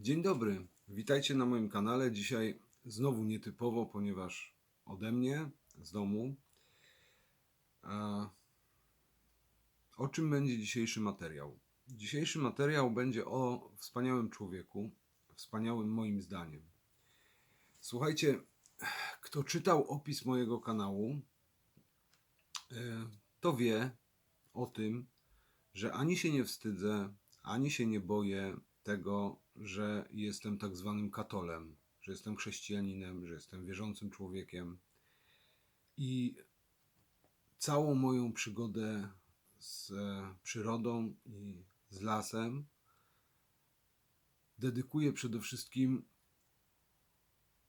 Dzień dobry, witajcie na moim kanale. Dzisiaj znowu nietypowo, ponieważ ode mnie, z domu. O czym będzie dzisiejszy materiał? Dzisiejszy materiał będzie o wspaniałym człowieku, wspaniałym moim zdaniem. Słuchajcie, kto czytał opis mojego kanału, e, to wie o tym, że ani się nie wstydzę, ani się nie boję tego, że jestem tak zwanym katolem, że jestem chrześcijaninem, że jestem wierzącym człowiekiem. I całą moją przygodę z e, przyrodą i z lasem dedykuję przede wszystkim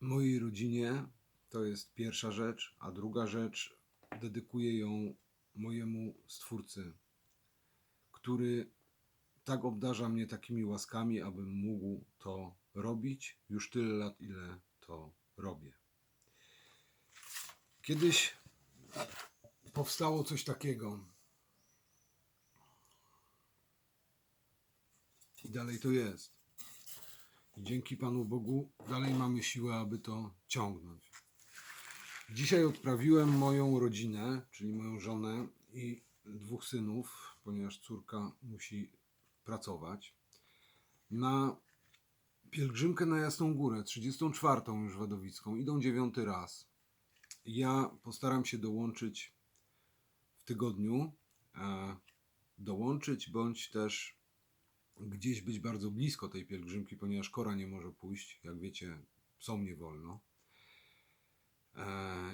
mojej rodzinie. To jest pierwsza rzecz, a druga rzecz dedykuję ją mojemu stwórcy, który tak obdarza mnie takimi łaskami, abym mógł to robić już tyle lat, ile to robię. Kiedyś powstało coś takiego. I dalej to jest. I dzięki Panu Bogu dalej mamy siłę, aby to ciągnąć. Dzisiaj odprawiłem moją rodzinę, czyli moją żonę i dwóch synów, ponieważ córka musi pracować, na pielgrzymkę na Jasną Górę, 34. już Wadowicką. Idą dziewiąty raz. Ja postaram się dołączyć w tygodniu, e, dołączyć bądź też gdzieś być bardzo blisko tej pielgrzymki, ponieważ Kora nie może pójść, jak wiecie, psom nie wolno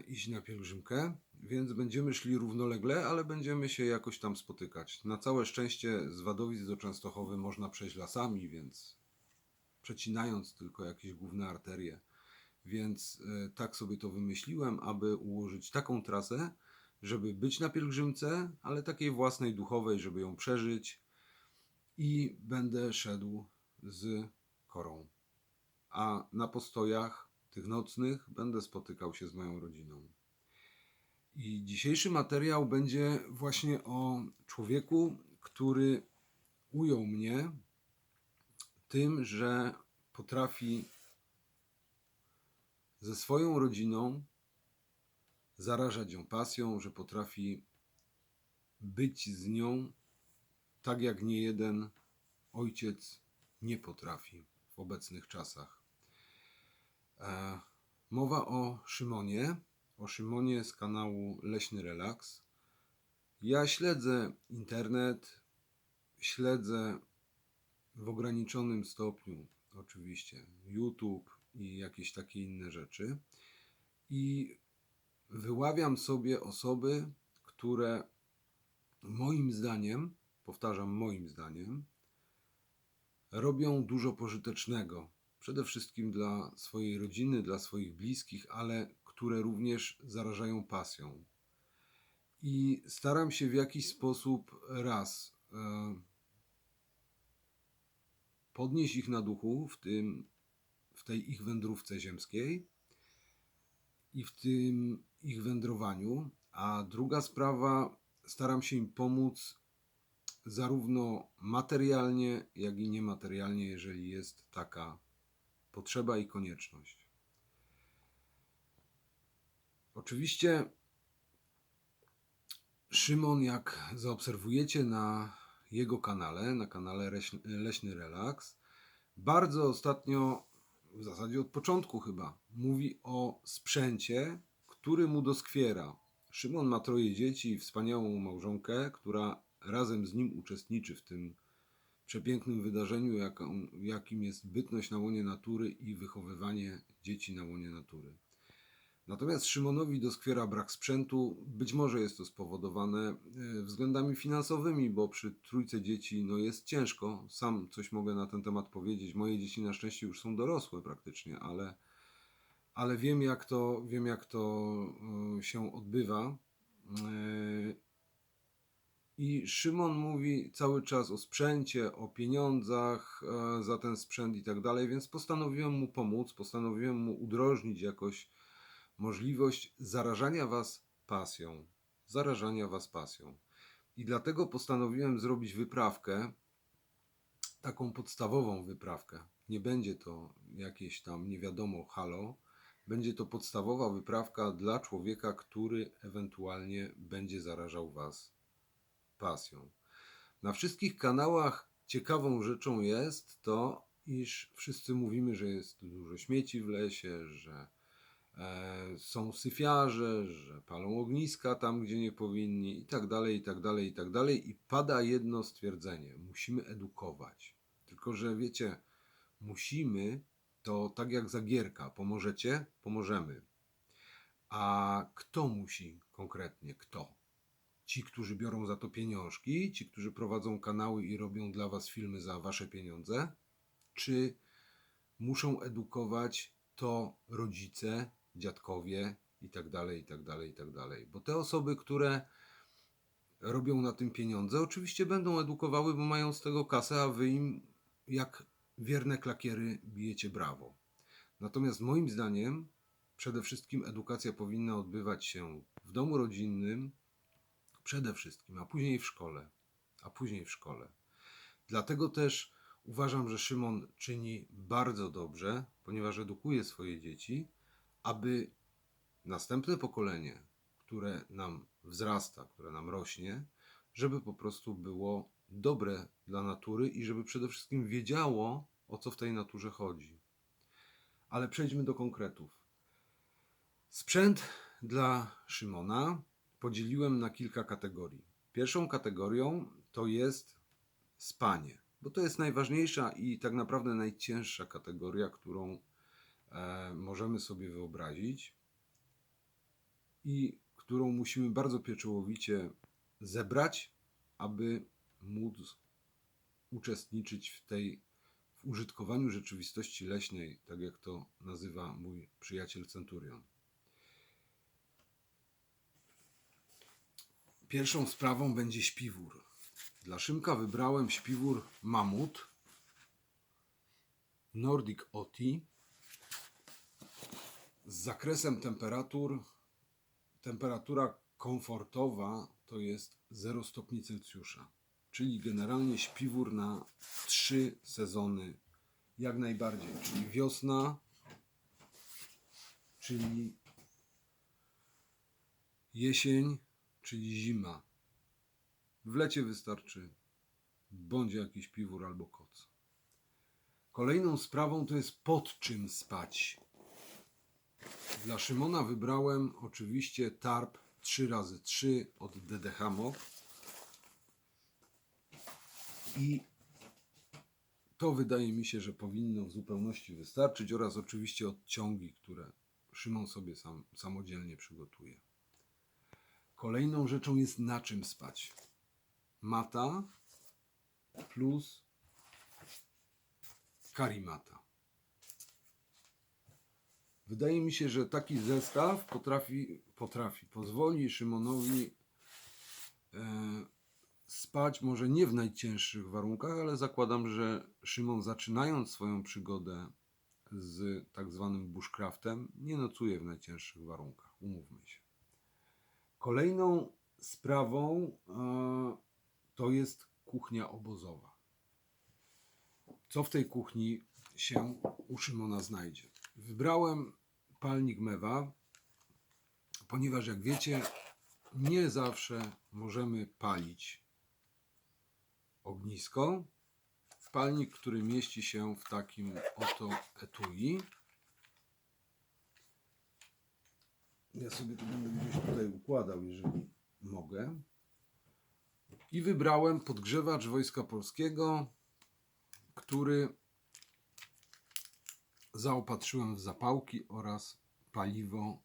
iść na pielgrzymkę, więc będziemy szli równolegle, ale będziemy się jakoś tam spotykać. Na całe szczęście z Wadowic do Częstochowy można przejść lasami, więc przecinając tylko jakieś główne arterie. Więc e, tak sobie to wymyśliłem, aby ułożyć taką trasę, żeby być na pielgrzymce, ale takiej własnej duchowej, żeby ją przeżyć i będę szedł z korą. A na postojach tych nocnych będę spotykał się z moją rodziną. I dzisiejszy materiał będzie właśnie o człowieku, który ujął mnie tym, że potrafi ze swoją rodziną zarażać ją pasją, że potrafi być z nią tak jak nie jeden ojciec nie potrafi w obecnych czasach. Mowa o Szymonie, o Szymonie z kanału Leśny Relaks. Ja śledzę internet, śledzę w ograniczonym stopniu oczywiście YouTube i jakieś takie inne rzeczy i wyławiam sobie osoby, które moim zdaniem, powtarzam moim zdaniem, robią dużo pożytecznego. Przede wszystkim dla swojej rodziny, dla swoich bliskich, ale które również zarażają pasją. I staram się w jakiś sposób raz e, podnieść ich na duchu w, tym, w tej ich wędrówce ziemskiej i w tym ich wędrowaniu, a druga sprawa, staram się im pomóc zarówno materialnie, jak i niematerialnie, jeżeli jest taka potrzeba i konieczność. Oczywiście Szymon, jak zaobserwujecie na jego kanale, na kanale Leśny, Relaks, bardzo ostatnio, w zasadzie od początku chyba, mówi o sprzęcie, który mu doskwiera. Szymon ma troje dzieci i wspaniałą małżonkę, która razem z nim uczestniczy w tym przepięknym wydarzeniu, jaką, jakim jest bytność na łonie natury i wychowywanie dzieci na łonie natury. Natomiast Szymonowi doskwiera brak sprzętu. Być może jest to spowodowane e, względami finansowymi, bo przy trójce dzieci no jest ciężko. Sam coś mogę na ten temat powiedzieć. Moje dzieci na szczęście już są dorosłe praktycznie, ale, ale wiem, jak to, wiem, jak to e, się odbywa. E, I Szymon mówi cały czas o sprzęcie, o pieniądzach za ten sprzęt i tak dalej, więc postanowiłem mu pomóc, postanowiłem mu udrożnić jakoś możliwość zarażania Was pasją. Zarażania Was pasją. I dlatego postanowiłem zrobić wyprawkę, taką podstawową wyprawkę. Nie będzie to jakieś tam nie wiadomo halo. Będzie to podstawowa wyprawka dla człowieka, który ewentualnie będzie zarażał Was pasją. Na wszystkich kanałach ciekawą rzeczą jest to, iż wszyscy mówimy, że jest dużo śmieci w lesie, że e, są syfiarze, że palą ogniska tam, gdzie nie powinni i tak dalej, i tak dalej, i tak dalej. I pada jedno stwierdzenie. Musimy edukować. Tylko, że wiecie, musimy to tak jak zagierka. Pomożecie? Pomożemy. A kto musi konkretnie? Kto? Ci, którzy biorą za to pieniążki, ci, którzy prowadzą kanały i robią dla was filmy za wasze pieniądze? Czy muszą edukować to rodzice, dziadkowie i tak dalej, i tak dalej, i tak dalej? Bo te osoby, które robią na tym pieniądze, oczywiście będą edukowały, bo mają z tego kasę, a wy im jak wierne klakiery bijecie brawo. Natomiast moim zdaniem przede wszystkim edukacja powinna odbywać się w domu rodzinnym, przede wszystkim, a później w szkole, a później w szkole. Dlatego też uważam, że Szymon czyni bardzo dobrze, ponieważ edukuje swoje dzieci, aby następne pokolenie, które nam wzrasta, które nam rośnie, żeby po prostu było dobre dla natury i żeby przede wszystkim wiedziało, o co w tej naturze chodzi. Ale przejdźmy do konkretów. Sprzęt dla Szymona podzieliłem na kilka kategorii. Pierwszą kategorią to jest spanie, bo to jest najważniejsza i tak naprawdę najcięższa kategoria, którą e, możemy sobie wyobrazić i którą musimy bardzo pieczołowicie zebrać, aby móc uczestniczyć w tej w użytkowaniu rzeczywistości leśnej, tak jak to nazywa mój przyjaciel Centurion. Pierwszą sprawą będzie śpiwór. Dla Szymka wybrałem śpiwór Mamut Nordic Oti z zakresem temperatur. Temperatura komfortowa to jest 0 stopni Celsjusza, czyli generalnie śpiwór na 3 sezony jak najbardziej, czyli wiosna, czyli jesień, czyli zima. W lecie wystarczy bądź jakiś piwór albo koc. Kolejną sprawą to jest pod czym spać. Dla Szymona wybrałem oczywiście tarp 3x3 od DDH. I to wydaje mi się, że powinno w zupełności wystarczyć oraz oczywiście odciągi, które Szymon sobie sam, samodzielnie przygotuje. Kolejną rzeczą jest na czym spać. Mata plus karimata. Wydaje mi się, że taki zestaw potrafi, potrafi pozwoli Szymonowi e, spać może nie w najcięższych warunkach, ale zakładam, że Szymon zaczynając swoją przygodę z tak zwanym bushcraftem nie nocuje w najcięższych warunkach, umówmy się. Kolejną sprawą e, to jest kuchnia obozowa. Co w tej kuchni się u Szymona znajdzie? Wybrałem palnik mewa, ponieważ jak wiecie, nie zawsze możemy palić ognisko. Palnik, który mieści się w takim oto etui. Ja sobie to będę gdzieś tutaj układał, jeżeli mogę. I wybrałem podgrzewacz Wojska Polskiego, który zaopatrzyłem w zapałki oraz paliwo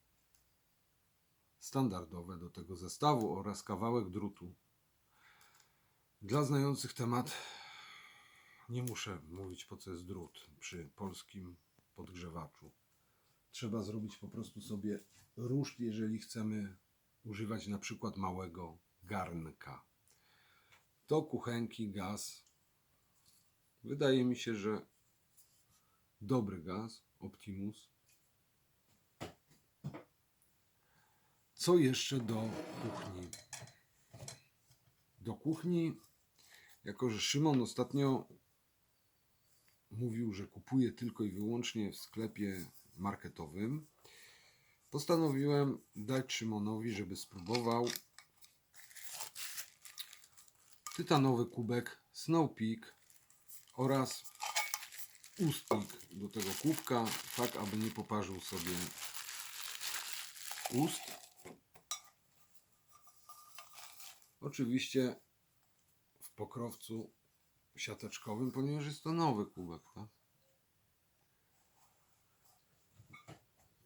standardowe do tego zestawu oraz kawałek drutu. Dla znających temat nie muszę mówić po co jest drut przy polskim podgrzewaczu. Trzeba zrobić po prostu sobie ruszt, jeżeli chcemy używać na przykład małego garnka. Do kuchenki gaz. Wydaje mi się, że dobry gaz, Optimus. Co jeszcze do kuchni? Do kuchni, jako że Szymon ostatnio mówił, że kupuje tylko i wyłącznie w sklepie marketowym, postanowiłem dać Szymonowi, żeby spróbował tytanowy kubek Snow Peak oraz ustnik do tego kubka, tak aby nie poparzył sobie ust. Oczywiście w pokrowcu siateczkowym, ponieważ jest to nowy kubek. Tak?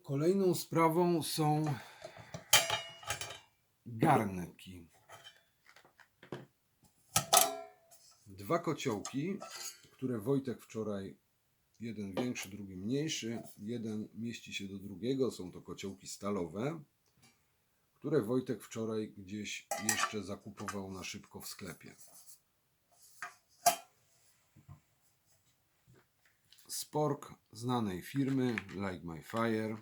Kolejną sprawą są garnki. Dwa kociołki, które Wojtek wczoraj, jeden większy, drugi mniejszy, jeden mieści się do drugiego, są to kociołki stalowe, które Wojtek wczoraj gdzieś jeszcze zakupował na szybko w sklepie. Spork znanej firmy Like My Fire.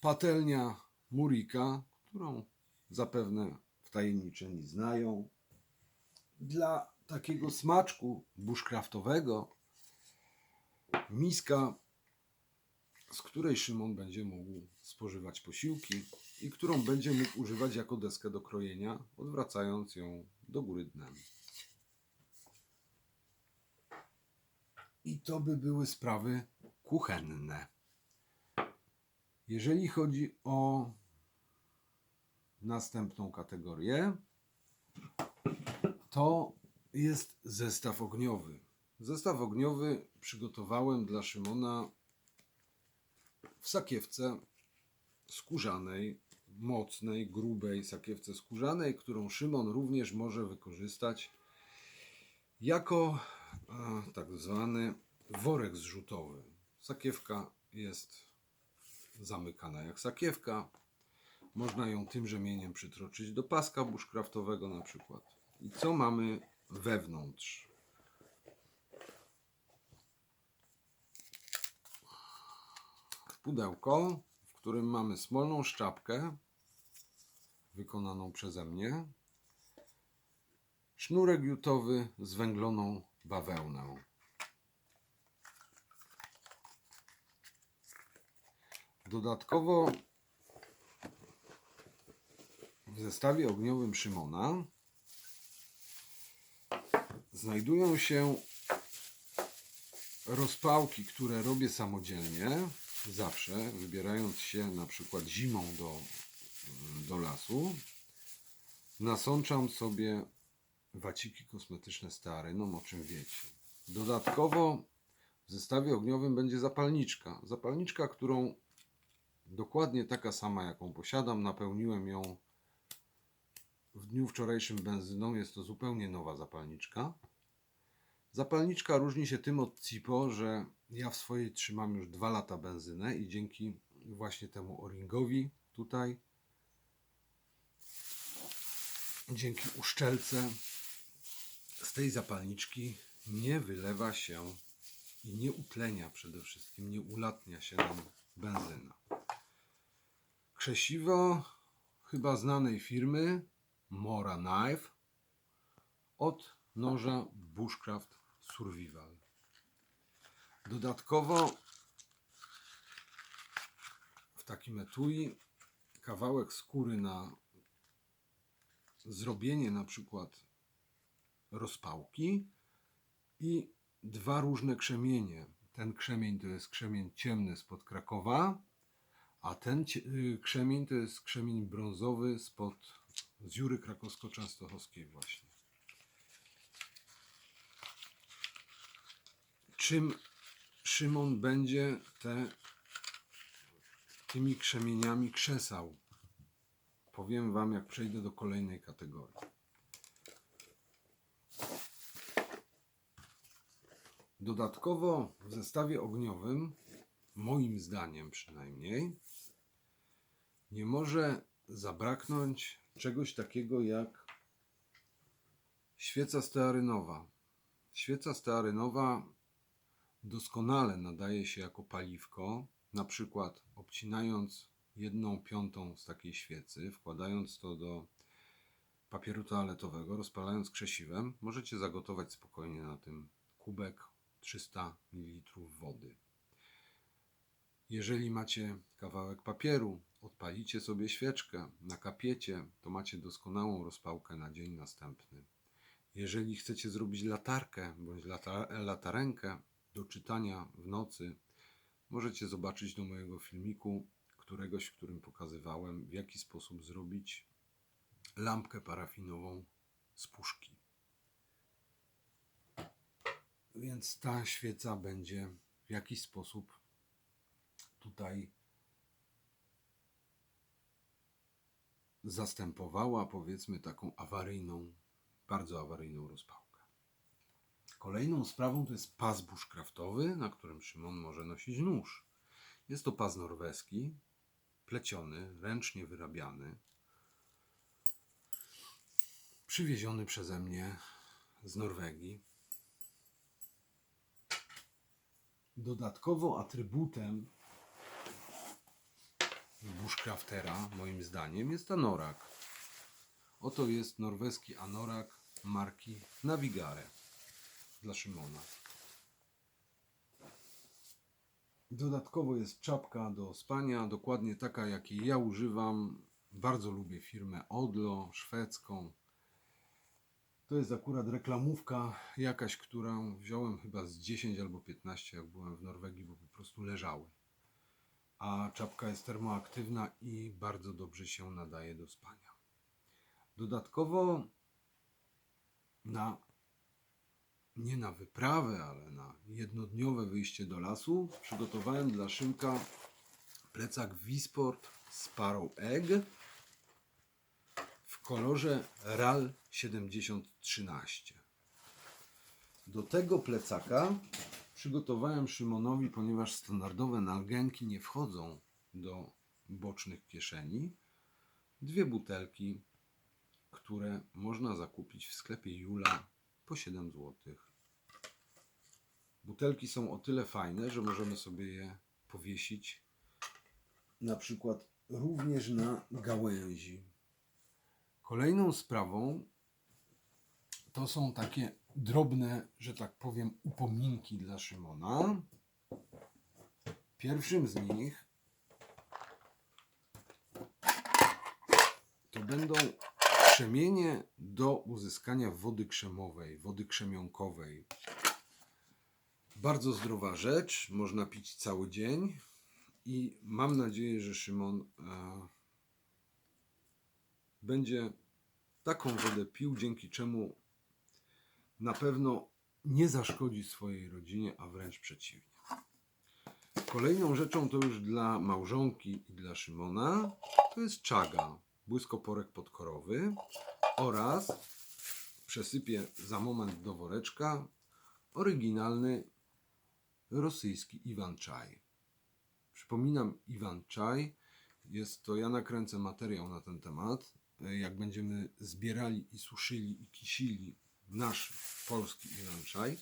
Patelnia Murika, którą zapewne wtajemniczeni znają. Dla takiego smaczku bushcraftowego miska, z której Szymon będzie mógł spożywać posiłki i którą będzie mógł używać jako deskę do krojenia, odwracając ją do góry dnem. I to by były sprawy kuchenne. Jeżeli chodzi o następną kategorię, to jest zestaw ogniowy. Zestaw ogniowy przygotowałem dla Szymona w sakiewce skórzanej, mocnej, grubej sakiewce skórzanej, którą Szymon również może wykorzystać jako tak zwany worek zrzutowy. Sakiewka jest zamykana jak sakiewka. Można ją tym rzemieniem przytroczyć do paska bushcraftowego na przykład. I co mamy wewnątrz? Pudełko, w którym mamy smolną szczapkę wykonaną przeze mnie, sznurek jutowy z węgloną bawełną. Dodatkowo w zestawie ogniowym Szymona znajdują się rozpałki, które robię samodzielnie, zawsze wybierając się na przykład zimą do, do lasu. Nasączam sobie waciki kosmetyczne stearyną, o czym wiecie. Dodatkowo w zestawie ogniowym będzie zapalniczka. Zapalniczka, którą dokładnie taka sama, jaką posiadam, napełniłem ją w dniu wczorajszym benzyną. Jest to zupełnie nowa zapalniczka. Zapalniczka różni się tym od Cipo, że ja w swojej trzymam już dwa lata benzynę i dzięki właśnie temu o-ringowi tutaj, dzięki uszczelce z tej zapalniczki nie wylewa się i nie utlenia przede wszystkim, nie ulatnia się nam benzyna. Krzesiwo chyba znanej firmy Mora Knife od noża Bushcraft Survival. Dodatkowo w takim etui kawałek skóry na zrobienie na przykład rozpałki i dwa różne krzemienie. Ten krzemień to jest krzemień ciemny spod Krakowa, a ten y, krzemień to jest krzemień brązowy spod z Jury Krakowsko-Częstochowskiej właśnie. Czym Szymon będzie te tymi krzemieniami krzesał? Powiem Wam, jak przejdę do kolejnej kategorii. Dodatkowo w zestawie ogniowym, moim zdaniem przynajmniej, nie może zabraknąć czegoś takiego jak świeca stearynowa. Świeca stearynowa doskonale nadaje się jako paliwko, na przykład obcinając jedną piątą z takiej świecy, wkładając to do papieru toaletowego, rozpalając krzesiwem, możecie zagotować spokojnie na tym kubek 300 ml wody. Jeżeli macie kawałek papieru, odpalicie sobie świeczkę, nakapiecie, to macie doskonałą rozpałkę na dzień następny. Jeżeli chcecie zrobić latarkę bądź lata, latarenkę do czytania w nocy, możecie zobaczyć do mojego filmiku któregoś, w którym pokazywałem, w jaki sposób zrobić lampkę parafinową z puszki. Więc ta świeca będzie w jakiś sposób tutaj zastępowała, powiedzmy, taką awaryjną, bardzo awaryjną rozpałkę. Kolejną sprawą to jest pas bushcraftowy, na którym Szymon może nosić nóż. Jest to pas norweski, pleciony, ręcznie wyrabiany, przywieziony przeze mnie z Norwegii. Dodatkowo atrybutem bushcraftera, moim zdaniem, jest anorak. Oto jest norweski anorak marki Navigare dla Szymona. Dodatkowo jest czapka do spania, dokładnie taka, jakiej ja używam. Bardzo lubię firmę Odlo, szwedzką. To jest akurat reklamówka jakaś, którą wziąłem chyba z 10 albo 15, jak byłem w Norwegii, bo po prostu leżały. A czapka jest termoaktywna i bardzo dobrze się nadaje do spania. Dodatkowo na nie na wyprawę, ale na jednodniowe wyjście do lasu przygotowałem dla Szymka plecak Wisport Sparrow Egg w kolorze RAL 7013. Do tego plecaka przygotowałem Szymonowi, ponieważ standardowe nalgęki nie wchodzą do bocznych kieszeni, dwie butelki, które można zakupić w sklepie Jula po 7 zł. Butelki są o tyle fajne, że możemy sobie je powiesić na przykład również na gałęzi. Kolejną sprawą to są takie drobne, że tak powiem, upominki dla Szymona. Pierwszym z nich to będą krzemienie do uzyskania wody krzemowej, wody krzemionkowej. Bardzo zdrowa rzecz, można pić cały dzień i mam nadzieję, że Szymon e, będzie taką wodę pił, dzięki czemu na pewno nie zaszkodzi swojej rodzinie, a wręcz przeciwnie. Kolejną rzeczą to już dla małżonki i dla Szymona to jest czaga, błyskoporek podkorowy oraz przesypię za moment do woreczka oryginalny rosyjski Iwan Czaj. Przypominam, Iwan Czaj jest to, ja nakręcę materiał na ten temat, jak będziemy zbierali i suszyli i kisili nasz polski Iwan Czaj.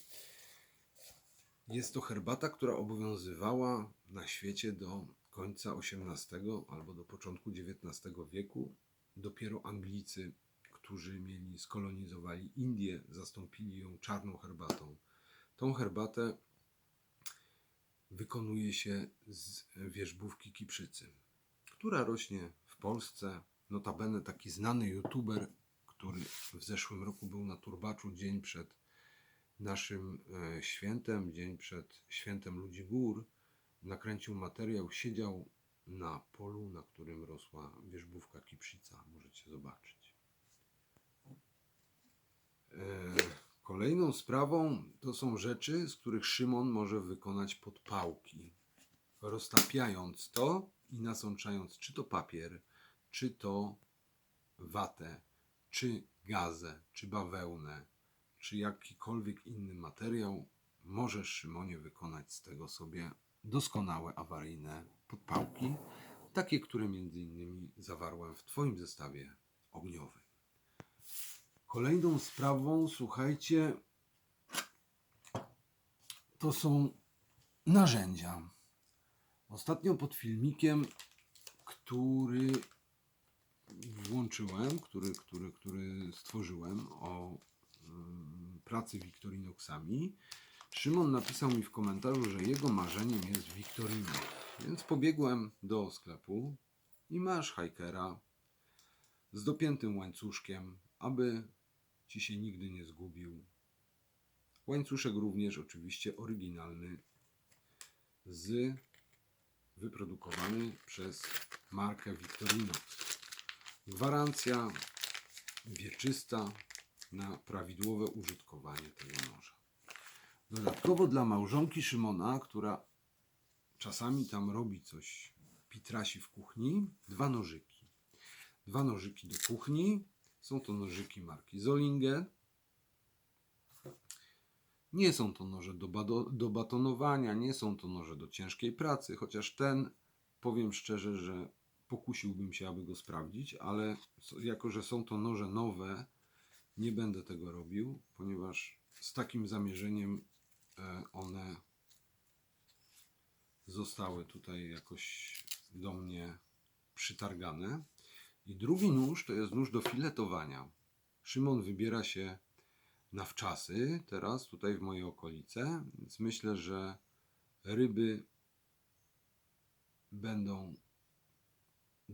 Jest to herbata, która obowiązywała na świecie do końca XVIII albo do początku XIX wieku. Dopiero Anglicy, którzy mieli skolonizowali Indię, zastąpili ją czarną herbatą. Tą herbatę wykonuje się z wierzbówki kiprzycy, która rośnie w Polsce. Notabene taki znany youtuber, który w zeszłym roku był na Turbaczu dzień przed naszym e, świętem, dzień przed świętem Ludzi Gór, nakręcił materiał, siedział na polu, na którym rosła wierzbówka kiprzyca. Możecie zobaczyć. E, Kolejną sprawą to są rzeczy, z których Szymon może wykonać podpałki. Roztapiając to i nasączając czy to papier, czy to watę, czy gazę, czy bawełnę, czy jakikolwiek inny materiał, możesz Szymonie wykonać z tego sobie doskonałe awaryjne podpałki, takie, które między innymi zawarłem w Twoim zestawie ogniowym. Kolejną sprawą, słuchajcie, to są narzędzia. Ostatnio pod filmikiem, który włączyłem, który, który, który stworzyłem o ym, pracy Victorinoxami, Szymon napisał mi w komentarzu, że jego marzeniem jest Victorinox. Więc pobiegłem do sklepu i masz hajkera z dopiętym łańcuszkiem, aby ci się nigdy nie zgubił. Łańcuszek również oczywiście oryginalny z wyprodukowany przez markę Victorinox. Gwarancja wieczysta na prawidłowe użytkowanie tego noża. Dodatkowo dla małżonki Szymona, która czasami tam robi coś, pitrasi w kuchni, dwa nożyki. Dwa nożyki do kuchni. Są to nożyki marki Zollinger. Nie są to noże do, do batonowania, nie są to noże do ciężkiej pracy, chociaż ten, powiem szczerze, że pokusiłbym się, aby go sprawdzić, ale jako, że są to noże nowe, nie będę tego robił, ponieważ z takim zamierzeniem e, one zostały tutaj jakoś do mnie przytargane. I drugi nóż to jest nóż do filetowania. Szymon wybiera się na wczasy, teraz tutaj w moje okolice, więc myślę, że ryby będą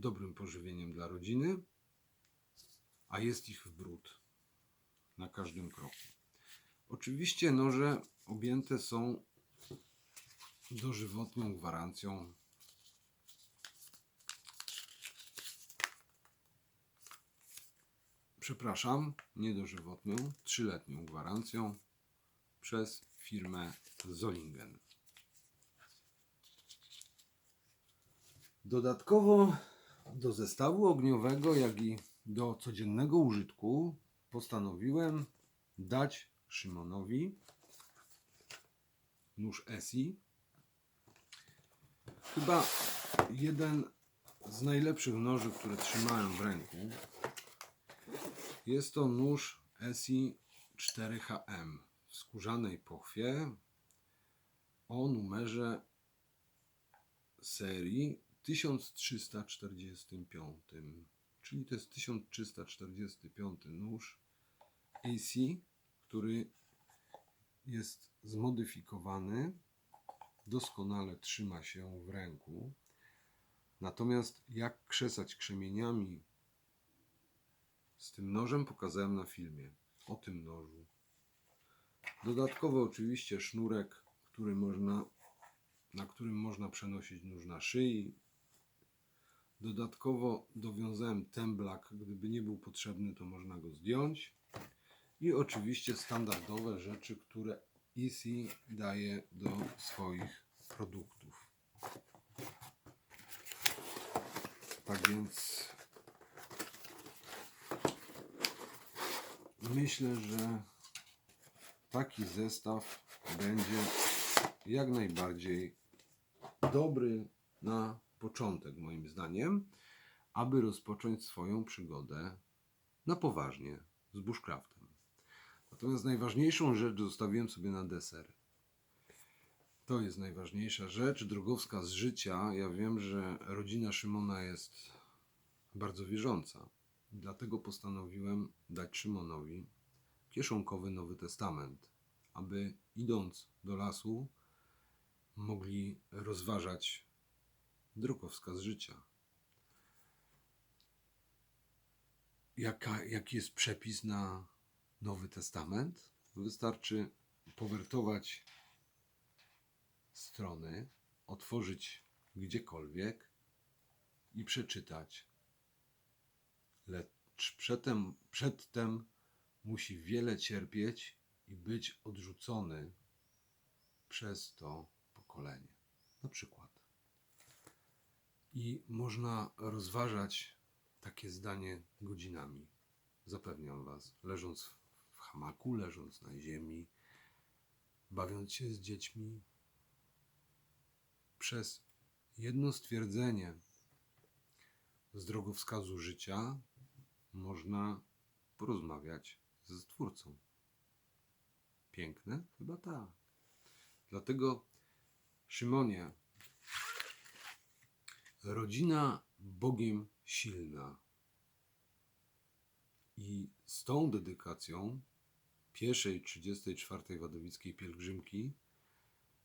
dobrym pożywieniem dla rodziny, a jest ich w bród na każdym kroku. Oczywiście noże objęte są dożywotnią gwarancją. Przepraszam, nie dożywotnią, trzyletnią gwarancją przez firmę Zollingen. Dodatkowo do zestawu ogniowego, jak i do codziennego użytku postanowiłem dać Szymonowi nóż ESI. Chyba jeden z najlepszych noży, które trzymałem w ręku. Jest to nóż ESI 4HM w skórzanej pochwie o numerze serii 1345. Czyli to jest 1345 nóż AC, który jest zmodyfikowany, doskonale trzyma się w ręku. Natomiast jak krzesać krzemieniami z tym nożem pokazałem na filmie o tym nożu. Dodatkowo oczywiście sznurek, który można, na którym można przenosić nóż na szyi. Dodatkowo dowiązałem temblak, gdyby nie był potrzebny, to można go zdjąć. I oczywiście standardowe rzeczy, które Easy daje do swoich produktów. Tak więc myślę, że taki zestaw będzie jak najbardziej dobry na początek, moim zdaniem, aby rozpocząć swoją przygodę na poważnie z bushcraftem. Natomiast najważniejszą rzecz zostawiłem sobie na deser. To jest najważniejsza rzecz, drogowska z życia. Ja wiem, że rodzina Szymona jest bardzo wierząca. Dlatego postanowiłem dać Szymonowi kieszonkowy Nowy Testament, aby idąc do lasu mogli rozważać drogowskaz życia. Jaka, jaki jest przepis na Nowy Testament? Wystarczy powertować strony, otworzyć gdziekolwiek i przeczytać. Lecz przedtem, przedtem musi wiele cierpieć i być odrzucony przez to pokolenie. Na przykład. I można rozważać takie zdanie godzinami. Zapewniam Was, leżąc w hamaku, leżąc na ziemi, bawiąc się z dziećmi, przez jedno stwierdzenie z drogowskazu życia można porozmawiać ze Stwórcą. Piękne? Chyba tak. Dlatego, Szymonie, rodzina Bogiem silna. I z tą dedykacją pierwszej 34. Wadowickiej pielgrzymki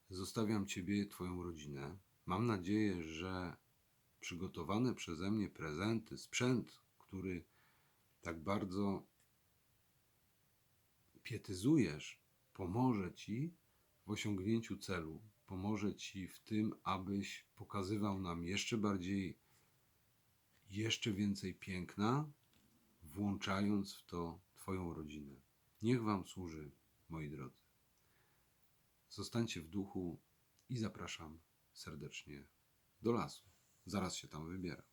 zostawiam Ciebie, Twoją rodzinę. Mam nadzieję, że przygotowane przeze mnie prezenty, sprzęt, który tak bardzo pietyzujesz, pomoże Ci w osiągnięciu celu, pomoże Ci w tym, abyś pokazywał nam jeszcze bardziej, jeszcze więcej piękna, włączając w to Twoją rodzinę. Niech Wam służy, moi drodzy. Zostańcie w duchu i zapraszam serdecznie do lasu. Zaraz się tam wybieram.